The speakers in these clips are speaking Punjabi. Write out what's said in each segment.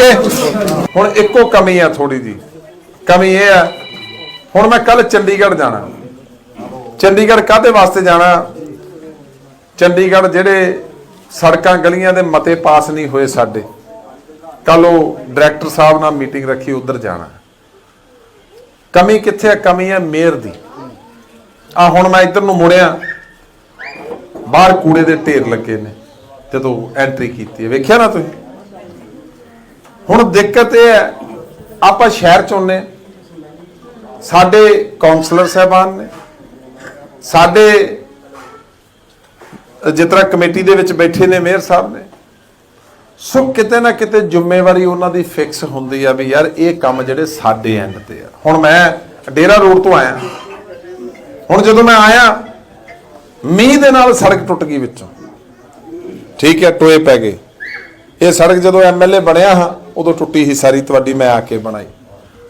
ਓਕੇ। ਹੁਣ ਇੱਕੋ ਕਮੀ ਆ ਥੋੜੀ ਜੀ ਕਮੀ ਇਹ ਆ, ਹੁਣ ਮੈਂ ਕੱਲ ਚੰਡੀਗੜ੍ਹ ਜਾਣਾ। ਚੰਡੀਗੜ੍ਹ ਕਾਹਦੇ ਵਾਸਤੇ ਜਾਣਾ? ਚੰਡੀਗੜ੍ਹ ਜਿਹੜੇ ਸੜਕਾਂ ਗਲੀਆਂ ਦੇ ਮਤੇ ਪਾਸ ਨਹੀਂ ਹੋਏ ਸਾਡੇ। ਕੱਲ ਉਹ ਡਾਇਰੈਕਟਰ ਸਾਹਿਬ ਨਾਲ ਮੀਟਿੰਗ ਰੱਖੀ, ਉਧਰ ਜਾਣਾ। ਕਮੀ ਕਿੱਥੇ ਆ? ਕਮੀ ਹੈ ਮੇਅਰ ਦੀ। ਆ ਹੁਣ ਮੈਂ ਇੱਧਰ ਨੂੰ ਮੁੜਿਆ। ਬਾਹਰ ਕੂੜੇ ਦੇ ਢੇਰ ਲੱਗੇ ਨੇ, ਜਦੋਂ ਐਂਟਰੀ ਕੀਤੀ ਹੈ। ਵੇਖਿਆ ਨਾ ਤੁਸੀਂ? ਹੁਣ ਦਿੱਕਤ ਇਹ ਹੈ, ਆਪਾਂ ਸ਼ਹਿਰ ਚ ਹੁੰਨੇ ਸਾਡੇ ਕਾਉਂਸਲਰ ਸਾਹਿਬਾਨ ਨੇ। ਸਾਡੇ ਜਿਸ ਤਰ੍ਹਾਂ ਕਮੇਟੀ ਦੇ ਵਿੱਚ ਬੈਠੇ ਨੇ ਮੇਅਰ ਸਾਹਿਬ ਨੇ। ਸੋ ਕਿਤੇ ਨਾ ਕਿਤੇ ਜ਼ਿੰਮੇਵਾਰੀ ਉਹਨਾਂ ਦੀ ਫਿਕਸ ਹੁੰਦੀ ਆ ਵੀ ਯਾਰ ਇਹ ਕੰਮ ਜਿਹੜੇ ਸਾਡੇ ਐਂਡ ਤੇ ਆ। ਹੁਣ ਮੈਂ ਡੇਰਾ ਰੋਡ ਤੋਂ ਆਇਆ। ਹੁਣ ਜਦੋਂ ਮੈਂ ਆਇਆ, ਮੀਂਹ ਦੇ ਨਾਲ ਸੜਕ ਟੁੱਟ ਗਈ ਵਿੱਚੋਂ। ਠੀਕ ਹੈ, ਟੋਏ ਪੈ ਗਏ। ਇਹ ਸੜਕ ਜਦੋਂ ਐਮਐਲਏ ਬਣਿਆ ਹਾਂ ਉਦੋਂ ਟੁੱਟੀ ਸੀ ਸਾਰੀ ਤੁਹਾਡੀ ਮੈਂ ਆ ਕੇ ਬਣਾਈ।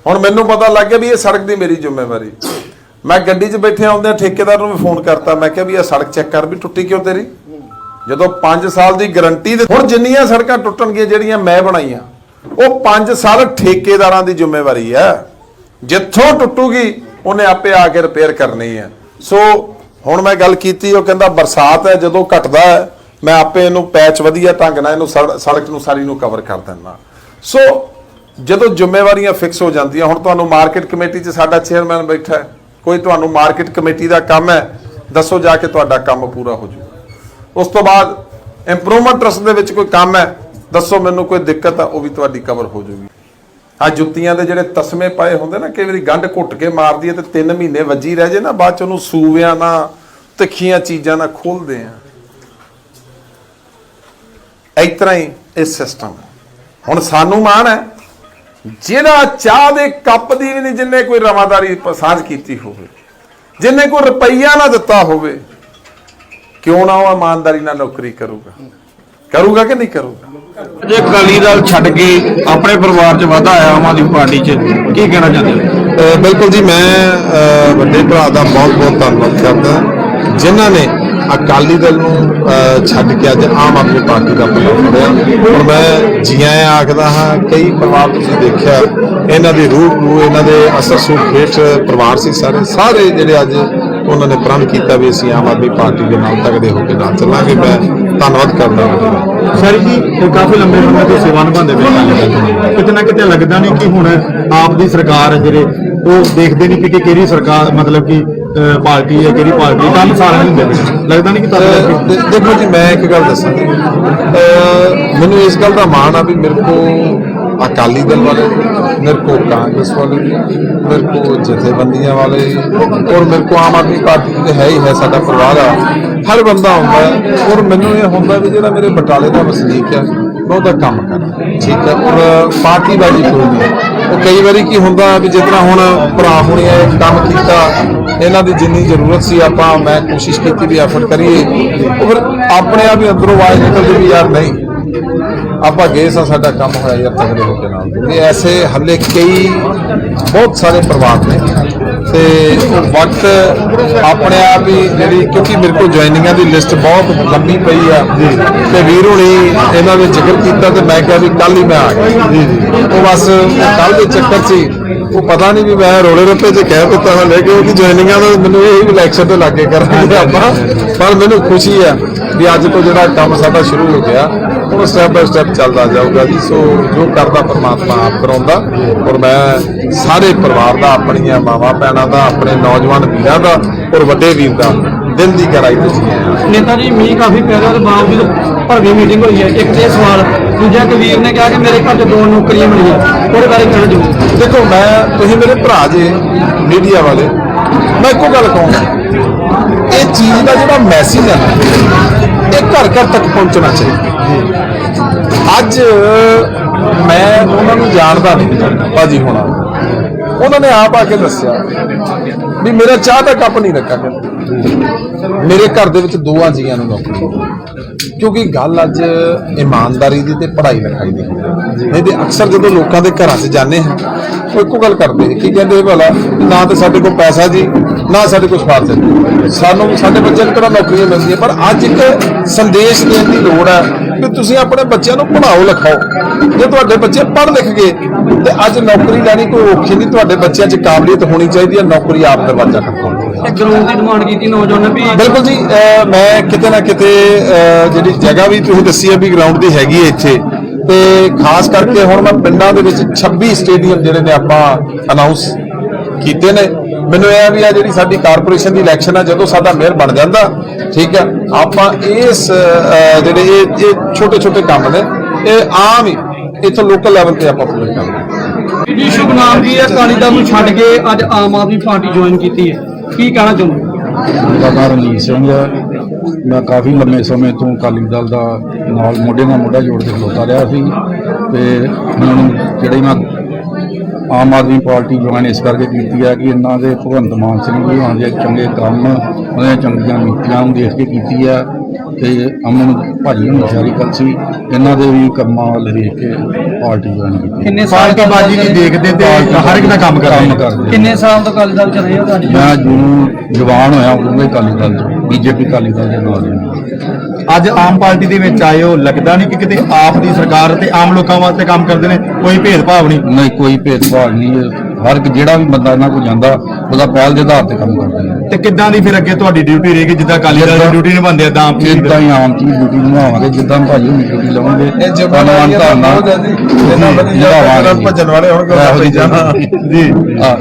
ਹੁਣ ਮੈਨੂੰ ਪਤਾ ਲੱਗ ਗਿਆ ਵੀ ਇਹ ਸੜਕ ਦੀ ਮੇਰੀ ਜ਼ਿੰਮੇਵਾਰੀ। ਮੈਂ ਗੱਡੀ 'ਚ ਬੈਠੇ ਆਉਂਦੇ ਠੇਕੇਦਾਰ ਨੂੰ ਵੀ ਫੋਨ ਕਰਤਾ, ਮੈਂ ਕਿਹਾ ਵੀ ਇਹ ਸੜਕ ਚੈੱਕ ਕਰ ਵੀ ਟੁੱਟੀ ਕਿਉਂ ਤੇਰੀ? ਜਦੋਂ 5 ਸਾਲ ਦੀ ਗਾਰੰਟੀ ਦੇ ਹੁਣ ਜਿੰਨੀਆਂ ਸੜਕਾਂ ਟੁੱਟਣਗੀਆਂ ਜਿਹੜੀਆਂ ਮੈਂ ਬਣਾਈਆਂ, ਉਹ 5 ਸਾਲ ਠੇਕੇਦਾਰਾਂ ਦੀ ਜ਼ਿੰਮੇਵਾਰੀ ਹੈ ਜਿੱਥੋਂ ਟੁੱਟੂਗੀ, ਉਹਨੇ ਆਪੇ ਆ ਕੇ ਰਿਪੇਅਰ ਕਰਨੀ ਹੈ ਸੋ ਹੁਣ ਮੈਂ ਗੱਲ ਕੀਤੀ, ਉਹ ਕਹਿੰਦਾ ਬਰਸਾਤ ਹੈ, ਜਦੋਂ ਘਟਦਾ ਹੈ, ਮੈਂ ਆਪੇ ਇਹਨੂੰ ਪੈਚ ਵਧੀਆ ਢੰਗ ਨਾਲ ਇਹਨੂੰ ਸੜ- ਸੜਕ ਨੂੰ ਸਾਰੀ ਨੂੰ ਕਵਰ ਕਰ ਦਿੰਦਾ। ਸੋ ਜਦੋਂ ਜ਼ਿੰਮੇਵਾਰੀਆਂ ਫਿਕਸ ਹੋ ਜਾਂਦੀਆਂ, ਹੁਣ ਤੁਹਾਨੂੰ ਮਾਰਕੀਟ ਕਮੇਟੀ 'ਚ ਸਾਡਾ ਚੇਅਰਮੈਨ ਬੈਠਾ ਹੈ। ਕੋਈ ਤੁਹਾਨੂੰ ਮਾਰਕੀਟ ਕਮੇਟੀ ਦਾ ਕੰਮ ਹੈ, ਦੱਸੋ ਜਾ ਕੇ ਤੁਹਾਡਾ ਕੰਮ ਪੂਰਾ ਹੋ ਜਾਊ ਉਸ ਤੋਂ ਬਾਅਦ ਇੰਪਰੂਵਮੈਂਟ ਟਰਸਟ ਦੇ ਵਿੱਚ ਕੋਈ ਕੰਮ ਹੈ, ਦੱਸੋ ਮੈਨੂੰ ਕੋਈ ਦਿੱਕਤ ਆ, ਉਹ ਵੀ ਤੁਹਾਡੀ ਕਵਰ ਹੋ ਜੂਗੀ। ਆ ਜੁੱਤੀਆਂ ਦੇ ਜਿਹੜੇ ਤਸਮੇ ਪਾਏ ਹੁੰਦੇ ਨਾ, ਕਈ ਵਾਰੀ ਗੰਢ ਘੁੱਟ ਕੇ ਮਾਰਦੀ ਹੈ ਤੇ 3 ਮਹੀਨੇ ਵੱਜੀ ਰਹਿ ਜੇ ਨਾ, ਬਾਅਦ ਚ ਉਹਨੂੰ ਸੂਵਿਆਂ ਨਾਲ ਤਿੱਖੀਆਂ ਚੀਜ਼ਾਂ ਨਾਲ ਖੋਲਦੇ ਆ। ਇਸ ਤਰ੍ਹਾਂ ਹੀ ਇਹ ਸਿਸਟਮ ਹੈ। ਹੁਣ ਸਾਨੂੰ ਮਾਣ ਹੈ ਜਿਹੜਾ ਚਾਹ ਦੇ ਕੱਪ ਦੀ ਵੀ ਨਹੀਂ ਜਿੰਨੇ ਕੋਈ ਰਵਾਦਾਰੀ ਸਾਂਝ ਕੀਤੀ ਹੋਵੇ ਜਿੰਨੇ ਕੋਈ ਰੁਪਈਆ ਨਾ ਦਿੱਤਾ ਹੋਵੇ ਕਿਉਂ ਨਾ ਉਹ ਇਮਾਨਦਾਰੀ ਨਾਲ ਨੌਕਰੀ ਕਰੂਗਾ? ਕਰੂਗਾ ਕਿ ਨਹੀਂ ਕਰੂਗਾ? ਜੇ ਅਕਾਲੀ ਦਲ ਛੱਡ ਕੇ ਆਪਣੇ ਪਰਿਵਾਰ 'ਚ ਵਾਧਾ ਆਇਆ ਆਮ ਆਦਮੀ ਪਾਰਟੀ 'ਚ ਕੀ ਕਹਿਣਾ ਚਾਹੁੰਦੇ ਹੋ? ਬਿਲਕੁਲ ਜੀ ਮੈਂ ਵੱਡੇ ਭਰਾ ਦਾ ਬਹੁਤ ਬਹੁਤ ਧੰਨਵਾਦ ਕਰਦਾ ਜਿਨ੍ਹਾਂ ਨੇ ਅਕਾਲੀ ਦਲ ਨੂੰ ਅ, ਛੱਡ ਕੇ ਅੱਜ ਆਮ ਆਦਮੀ ਪਾਰਟੀ ਦਾ ਪੱਲਾ ਫੜਿਆ ਔਰ ਮੈਂ ਜੀਆਂ ਆਖਦਾ ਹਾਂ ਕਈ ਪਰਿਵਾਰ ਤੁਸੀਂ ਦੇਖਿਆ ਇਹਨਾਂ ਦੀ ਰੂਹ ਨੂੰ ਇਹਨਾਂ ਦੇ ਅਸਰ ਸੂਖ ਹੇਠ ਪਰਿਵਾਰ ਸੀ ਸਾਰੇ। ਸਾਰੇ ਜਿਹੜੇ ਅੱਜ ਉਹਨਾਂ ਨੇ ਪ੍ਰਣ ਕੀਤਾ ਵੀ ਅਸੀਂ ਆਮ ਆਦਮੀ ਪਾਰਟੀ ਦੇ ਨਾਲ ਤਗੜੇ ਹੋ ਕੇ ਨਾਲ ਚੱਲਾਂਗੇ। ਮੈਂ ਧੰਨਵਾਦ ਕਰਦਾ ਹਾਂ। ਸਰ ਜੀ ਕਾਫੀ ਲੰਬੇ ਸਮੇਂ ਤੋਂ ਸੇਵਾ ਨਿਭਾਉਂਦੇ ਪਏ ਕਿਤੇ ਨਾ ਕਿਤੇ ਲੱਗਦਾ ਨਹੀਂ ਕਿ ਹੁਣ ਆਪ ਦੀ ਸਰਕਾਰ ਹੈ ਜਿਹੜੇ ਉਹ ਦੇਖਦੇ ਨਹੀਂ ਕਿ ਕਿਹੜੀ ਸਰਕਾਰ ਮਤਲਬ ਕਿ ਪਾਰਟੀ ਹੈ ਕਿਹੜੀ ਪਾਰਟੀ ਹੈ, ਕੰਮ ਸਾਰਿਆਂ ਨੂੰ ਪਏ। ਲੱਗਦਾ ਨਹੀਂ ਕਿ ਤੁਹਾਨੂੰ ਦੇ- ਦੇਖੋ ਜੀ ਮੈਂ ਇੱਕ ਗੱਲ ਦੱਸਾਂ। ਮੈਨੂੰ ਇਸ ਗੱਲ ਦਾ ਮਾਣ ਆ ਵੀ ਮੇਰੇ ਕੋ ਅਕਾਲੀ ਦਲ ਵਾਲੇ ਮੇਰੇ ਕੋ ਕਾਂਗਰਸ ਵਾਲੇ ਮੇਰੇ ਕੋ ਜਥੇਬੰਦੀਆਂ ਵਾਲੇ ਔਰ ਮੇਰੇ ਕੋ ਆਮ ਆਦਮੀ ਪਾਰਟੀ ਤੇ ਹੈ ਹੀ ਹੈ ਸਾਡਾ ਪਰਿਵਾਰ ਆ। ਹਰ ਬੰਦਾ ਹੁੰਦਾ ਹੈ ਔਰ ਮੈਨੂੰ ਇਹ ਹੁੰਦਾ ਵੀ ਜਿਹੜਾ ਮੇਰੇ ਬਟਾਲੇ ਦਾ ਵਸਨੀਕ ਹੈ ਮੈਂ ਉਹਦਾ ਕੰਮ ਕਰਾਂ ਠੀਕ ਹੈ? ਔਰ ਪਾਰਟੀ ਬਾਜੀ ਕੋਈ ਨਹੀਂ ਉਹ ਕਈ ਵਾਰੀ ਕੀ ਹੁੰਦਾ ਵੀ ਤਰ੍ਹਾਂ ਹੁਣ ਭਰਾ ਹੁਣੇ ਇਹ ਕੰਮ ਕੀਤਾ ਇਹਨਾਂ ਦੀ ਜਿੰਨੀ ਜ਼ਰੂਰਤ ਸੀ, ਆਪਾਂ ਮੈਂ ਕੋਸ਼ਿਸ਼ ਕੀਤੀ ਵੀ ਐਫਰਟ ਕਰੀਏ। ਉਹ ਫਿਰ ਆਪਣੇ ਆਪ ਹੀ ਅੰਦਰੋਂ ਆਵਾਜ਼ ਨਿਕਲਦੀ ਵੀ ਯਾਰ ਨਹੀਂ, ਆਪਾਂ ਗਏ ਸਾਂ, ਸਾਡਾ ਕੰਮ ਹੋਇਆ ਯਾਰ ਤਗੜੇ ਹੋ ਕੇ ਨਾਲ। ਐਸੇ ਹੱਲੇ ਕਈ ਬਹੁਤ ਸਾਰੇ ਪਰਿਵਾਰ ਨੇ ਤੇ ਵਕਤ ਆਪਣੇ ਆਪ ਹੀ ਜਿਹੜੀ ਕਿਉਂਕਿ ਮੇਰੇ ਕੋਲ ਜੁਆਇਨਿੰਗਾਂ ਦੀ ਲਿਸਟ ਬਹੁਤ ਲੰਬੀ ਪਈ ਆ। ਤੇ ਵੀਰ ਹੁਣੀ ਇਹਨਾਂ ਦੇ ਜ਼ਿਕਰ ਕੀਤਾ ਤੇ ਮੈਂ ਕਿਹਾ ਵੀ ਕੱਲ ਹੀ ਮੈਂ ਆ ਗਿਆ। ਜੀ ਜੀ। ਉਹ ਬਸ ਕੱਲ ਦੇ ਚੱਕਰ ਹੀ ਉਹ ਪਤਾ ਨਹੀਂ ਵੀ ਮੈਂ ਰੋਲੇ ਰੱਪੇ 'ਚ ਕਹਿ ਦਿੱਤਾ ਹਾਂ ਲੈ ਕੇ ਉਹਦੀ ਜੁਆਇਨਿੰਗਾਂ ਦਾ ਮੈਨੂੰ ਇਹ ਵੀ ਇਲੈਕਸ਼ਨ ਤੇ ਲੱਗੇ ਕਰਾਂਗੇ ਆਪਾਂ। ਪਰ ਮੈਨੂੰ ਖੁਸ਼ੀ ਆ ਵੀ ਅੱਜ ਤੋਂ ਜਿਹੜਾ ਕੰਮ ਸਾਡਾ ਸ਼ੁਰੂ ਹੋ ਗਿਆ ਉਹ ਸਟੈਪ ਬਾਈ ਸਟੈਪ ਚੱਲਦਾ ਜਾਊਗਾ ਜੀ। ਸੋ ਜੋ ਕਰਦਾ ਪਰਮਾਤਮਾ ਆਪ ਕਰਾਉਂਦਾ। ਔਰ ਮੈਂ ਸਾਰੇ ਪਰਿਵਾਰ ਦਾ ਆਪਣੀਆਂ ਮਾਵਾਂ ਭੈਣਾਂ ਦਾ ਆਪਣੇ ਨੌਜਵਾਨ ਵੀਰਾਂ ਦਾ ਔਰ ਵੱਡੇ ਵੀਰ ਦਾ ਦਿਲ ਦੀ ਗਹਿਰਾਈ ਤੋਂ ਜੀ ਆਇਆਂ ਨੇਤਾ ਜੀ ਮੀਂਹ ਕਾਫੀ ਪੈ ਰਿਹਾ ਉਹਦੇ ਬਾਵਜੂਦ ਭਰਵੀਂ ਮੀਟਿੰਗ ਹੋਈ ਹੈ। ਇੱਕ ਤੇ ਇਹ ਸਵਾਲ ਦੂਜਾ ਕਬੀਰ ਨੇ ਕਿਹਾ ਕਿ ਮੇਰੇ ਘਰ 'ਚ ਦੋ ਨੌਕਰੀਆਂ ਮਿਲੀਆਂ। ਉਹਦੇ ਬਾਰੇ ਕਹਿਣਾ ਚਾਹੁੰਦਾ ਦੇਖੋ ਮੈਂ ਤੁਸੀਂ ਮੇਰੇ ਭਰਾ ਜੇ ਮੀਡੀਆ ਵਾਲੇ ਮੈਂ ਇੱਕੋ ਗੱਲ ਕਹੂੰਗਾ। ਇਹ ਚੀਜ਼ ਦਾ ਜਿਹੜਾ ਮੈਸੇਜ ਹੈ ਨਾ, ਇਹ ਘਰ ਘਰ ਤੱਕ ਪਹੁੰਚਣਾ ਚਾਹੀਦਾ। ਅੱਜ ਮੈਂ ਉਹਨਾਂ ਨੂੰ ਜਾਣਦਾ ਨਹੀਂ ਭਾਜੀ ਹੋਣਾ। ਉਹਨਾਂ ਨੇ ਆਪ ਆ ਕੇ ਦੱਸਿਆ ਵੀ ਮੇਰਾ ਚਾਹ ਦਾ ਕੱਪ ਨਹੀਂ ਰੱਖਿਆ। ਮੇਰੇ ਘਰ ਦੇ ਵਿੱਚ ਦੋਆਂ ਜੀਆਂ ਨੂੰ ਨੌਕਰੀ ਕਿਉਂਕਿ ਗੱਲ ਅੱਜ ਇਮਾਨਦਾਰੀ ਦੀ ਤੇ ਪੜ੍ਹਾਈ ਲਿਖਾਈ ਦੀ ਹੈ। ਨਹੀਂ ਤੇ ਅਕਸਰ ਜਦੋਂ ਲੋਕਾਂ ਦੇ ਘਰਾਂ 'ਚ ਜਾਂਦੇ ਹਾਂ, ਉਹ ਇੱਕੋ ਗੱਲ ਕਰਦੇ ਕਿ ਕਹਿੰਦੇ ਭਲਾ, ਵੀ ਨਾ ਤਾਂ ਸਾਡੇ ਕੋਲ ਪੈਸਾ ਜੀ, ਨਾ ਸਾਡੇ ਕੋਲ ਸਵਾਰਥ ਹੈ। ਸਾਨੂੰ, ਸਾਡੇ ਬੱਚਿਆਂ ਨੂੰ ਕਿਹੜਾ ਨੌਕਰੀਆਂ ਮਿਲਦੀਆਂ? ਪਰ ਅੱਜ ਇੱਕ ਸੰਦੇਸ਼ ਦੇਣ ਦੀ ਲੋੜ ਹੈ ਵੀ ਤੁਸੀਂ ਆਪਣੇ ਬੱਚਿਆਂ ਨੂੰ ਪੜ੍ਹਾਓ, ਲਿਖਾਓ। ਜੇ ਤੁਹਾਡੇ ਬੱਚੇ ਪੜ੍ਹ ਲਿਖ ਗਏ, ਤੇ ਅੱਜ ਨੌਕਰੀ ਲੈਣੀ ਕੋਈ ਔਖੀ ਨਹੀਂ, ਤੁਹਾਡੇ ਬੱਚਿਆਂ 'ਚ ਕਾਬਲੀਅਤ ਹੋਣੀ ਚਾਹੀਦੀ ਹੈ, ਨੌਕਰੀ ਆਪ ਦਰਵਾਜ਼ਾ ਖੜਕਾਉਣੀ ਗਰਾਊਂਡ ਦੀ ਡਿਮਾਂਡ ਕੀਤੀ ਨੌਜਵਾਨ ਨੇ? ਵੀ ਬਿਲਕੁਲ ਜੀ ਅਹ ਮੈਂ ਕਿਤੇ ਨਾ ਕਿਤੇ ਅਹ ਜਿਹੜੀ ਜਗ੍ਹਾ ਵੀ ਤੁਸੀਂ ਦੱਸੀ ਹੈ ਵੀ ਗਰਾਊਂਡ ਦੀ ਹੈਗੀ ਹੈ ਇੱਥੇ ਤੇ ਖਾਸ ਕਰਕੇ ਹੁਣ ਮੈਂ ਪਿੰਡਾਂ ਦੇ ਵਿੱਚ 26 ਸਟੇਡੀਅਮ ਜਿਹੜੇ ਨੇ ਆਪਾਂ ਅਨਾਉਂਸ ਕੀਤੇ ਨੇ। ਮੈਨੂੰ ਇਹ ਆ ਵੀ ਆ ਜਿਹੜੀ ਸਾਡੀ ਕਾਰਪੋਰੇਸ਼ਨ ਦੀ ਇਲੈਕਸ਼ਨ ਆ ਜਦੋਂ ਸਾਡਾ ਮੇਅਰ ਬਣ ਜਾਂਦਾ ਠੀਕ ਹੈ ਆਪਾਂ ਇਸ ਅਹ, ਜਿਹੜੇ ਇਹ ਇਹ ਛੋਟੇ ਛੋਟੇ ਕੰਮ ਨੇ ਇਹ ਆਮ ਹੀ ਇੱਥੋਂ ਲੋਕਲ ਲੈਵਲ ਤੇ ਆਪਾਂ ਪੂਰੇ ਕਰਾਂਗੇ ਜੀ ਸ਼ੁਭ ਨਾਮ ਕੀ ਹੈ? ਅਕਾਲੀ ਦਲ ਨੂੰ ਛੱਡ ਕੇ ਅੱਜ ਆਮ ਆਦਮੀ ਪਾਰਟੀ ਜੁਆਇਨ ਕੀਤੀ ਹੈ। ਕੀ ਕਹਿਣਾ ਚਾਹੁੰਦੇ ਮੇਰਾ ਨਾਮ ਰਣਜੀਤ ਸਿੰਘ ਹੈ ਮੈਂ ਕਾਫੀ ਲੰਮੇ ਸਮੇਂ ਤੋਂ ਅਕਾਲੀ ਦਲ ਦਾ ਨਾਲ ਮੋਢੇ ਨਾਲ ਮੋਢਾ ਜੋੜ ਕੇ ਖਲੋਤਾ ਰਿਹਾ ਸੀ ਤੇ ਹੁਣ ਜਿਹੜੀ ਮੈਂ ਆਮ ਆਦਮੀ ਪਾਰਟੀ ਜੁਆਇਨ ਇਸ ਕਰਕੇ ਕੀਤੀ ਹੈ ਕਿ ਇਹਨਾਂ ਦੇ ਭਗਵੰਤ ਮਾਨ ਸਿੰਘ ਜੀ ਉਹਨਾਂ ਦੇ ਚੰਗੇ ਕੰਮ, ਉਹਨਾਂ ਦੀਆਂ ਚੰਗੀਆਂ ਨੀਤੀਆਂ ਨੂੰ ਦੇਖ ਕੇ ਕੀਤੀ ਹੈ। ਤੇ ਅਮਨ ਭਾਜੀ ਨੂੰ ਸ਼ਾਰੀ ਕਲਸੀ ਇਹਨਾਂ ਦੇ ਵੀ ਕੰਮਾਂ ਵੱਲ ਦੇਖ ਕੇ ਪਾਰਟੀ ਜੁਆਇਨ ਕੀਤੀ। ਕਿੰਨੇ ਸਾਲ ਪਾਰਟੀ ਬਾਜੀ ਨਹੀਂ ਦੇਖਦੇ ਤੇ ਹਰ ਇੱਕ ਦਾ ਕੰਮ ਕਰਦੇ ਕਿੰਨੇ ਸਾਲ ਤੋਂ ਅਕਾਲੀ ਦਲ ਚ ਰਹੇ ਹੋ ਤੁਹਾਡੀ? ਮੈਂ ਜੂ ਜਵਾਨ ਹੋਇਆ ਉਦੋਂ ਦੇ ਅਕਾਲੀ ਦਲ ਚ ਬੀਜੇਪੀ ਅਕਾਲੀ ਦਲ ਦੇ ਨਾਲ ਅੱਜ ਆਮ ਪਾਰਟੀ ਦੇ ਵਿੱਚ ਆਏ ਹੋ ਲੱਗਦਾ ਨਹੀਂ ਕਿ ਕਿਤੇ ਆਪ ਦੀ ਸਰਕਾਰ ਤੇ ਆਮ ਲੋਕਾਂ ਵਾਸਤੇ ਕੰਮ ਕਰਦੇ ਨੇ ਕੋਈ ਭੇਦਭਾਵ ਨਹੀਂ? ਨਹੀਂ ਕੋਈ ਭੇਦਭਾਵ ਨਹੀਂ। ਹਰ ਇੱਕ ਜਿਹੜਾ ਵੀ ਬੰਦਾ ਇਹਨਾਂ ਕੋਲ ਜਾਂਦਾ ਉਹਦਾ ਪਹਿਲ ਦੇ ਆਧਾਰ ਤੇ ਕੰਮ ਕਰਦੇ ਨੇ ਤੇ ਕਿੱਦਾਂ ਦੀ ਫਿਰ ਅੱਗੇ ਤੁਹਾਡੀ ਡਿਊਟੀ ਰਹੇਗੀ? ਜਿੱਦਾਂ ਅਕਾਲੀ ਦਲ ਦੀ ਡਿਊਟੀ ਨਿਭਾਉਂਦੇ ਆ ਤਾਂ ਆਪ ਜੀ ਇਦਾਂ ਹੀ ਆਮ ਚੀਜ਼ ਡਿਊਟੀ ਨਿਭਾਵਾਂਗੇ ਜਿੱਦਾਂ ਭਾਜੀ ਹੋਣੀ ਡਿਊਟੀ ਲਵਾਂਗੇ ਜਵਾਨ ਧੰਨਵਾਦ ਇਹਨਾਂ ਵਧੀਆ ਭੱਜਣ ਵਾਲੇ ਹੋਣਗੇ ਜਾਣਾ। ਜੀ। ਹਾਂ